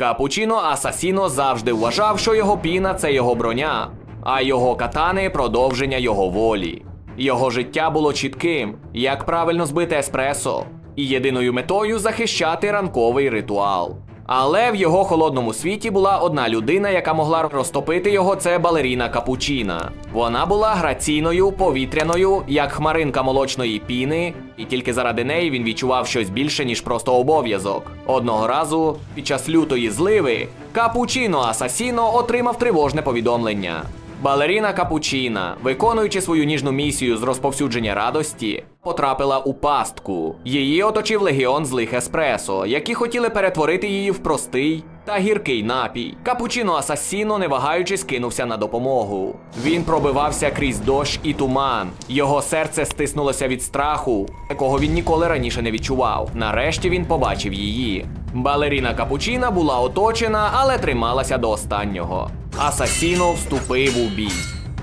Капучино Асасіно завжди вважав, що його піна це його броня, а його катани продовження його волі. Його життя було чітким, як правильно збити еспресо, і єдиною метою захищати ранковий ритуал. Але в його холодному світі була одна людина, яка могла розтопити його, це балеріна Капучіна. Вона була граційною, повітряною, як хмаринка молочної піни, і тільки заради неї він відчував щось більше, ніж просто обов'язок. Одного разу, під час лютої зливи, Капучино Асасіно отримав тривожне повідомлення. Балеріна Капучіна, виконуючи свою ніжну місію з розповсюдження радості, потрапила у пастку. Її оточив легіон злих еспресо, які хотіли перетворити її в простий та гіркий напій. Капучино Асасіно, не вагаючись, кинувся на допомогу. Він пробивався крізь дощ і туман. Його серце стиснулося від страху, якого він ніколи раніше не відчував. Нарешті він побачив її. Балеріна Капучіна була оточена, але трималася до останнього. Асасіно вступив у бій.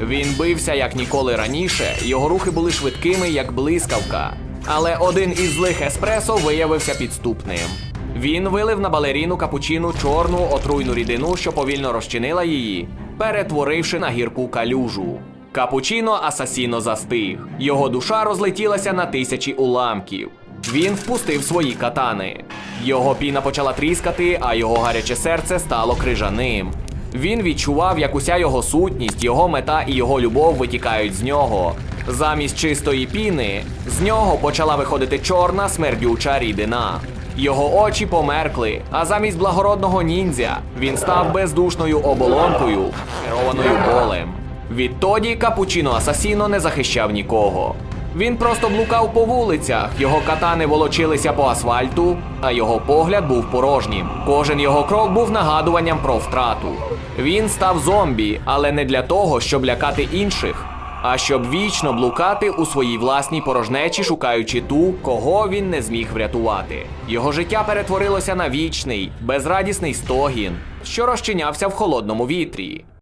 Він бився як ніколи раніше, його рухи були швидкими, як блискавка. Але один із злих еспресо виявився підступним. Він вилив на балеріну капучину чорну отруйну рідину, що повільно розчинила її, перетворивши на гірку калюжу. Капучино Асасіно застиг. Його душа розлетілася на тисячі уламків. Він впустив свої катани. Його піна почала тріскати, а його гаряче серце стало крижаним. Він відчував, як уся його сутність, його мета і його любов витікають з нього. Замість чистої піни з нього почала виходити чорна смердюча рідина. Його очі померкли, а замість благородного ніндзя він став бездушною оболонкою, керованою болем. Відтоді Капучино Асасіно не захищав нікого. Він просто блукав по вулицях, його катани волочилися по асфальту, а його погляд був порожнім. Кожен його крок був нагадуванням про втрату. Він став зомбі, але не для того, щоб лякати інших, а щоб вічно блукати у своїй власній порожнечі, шукаючи ту, кого він не зміг врятувати. Його життя перетворилося на вічний, безрадісний стогін, що розчинявся в холодному вітрі.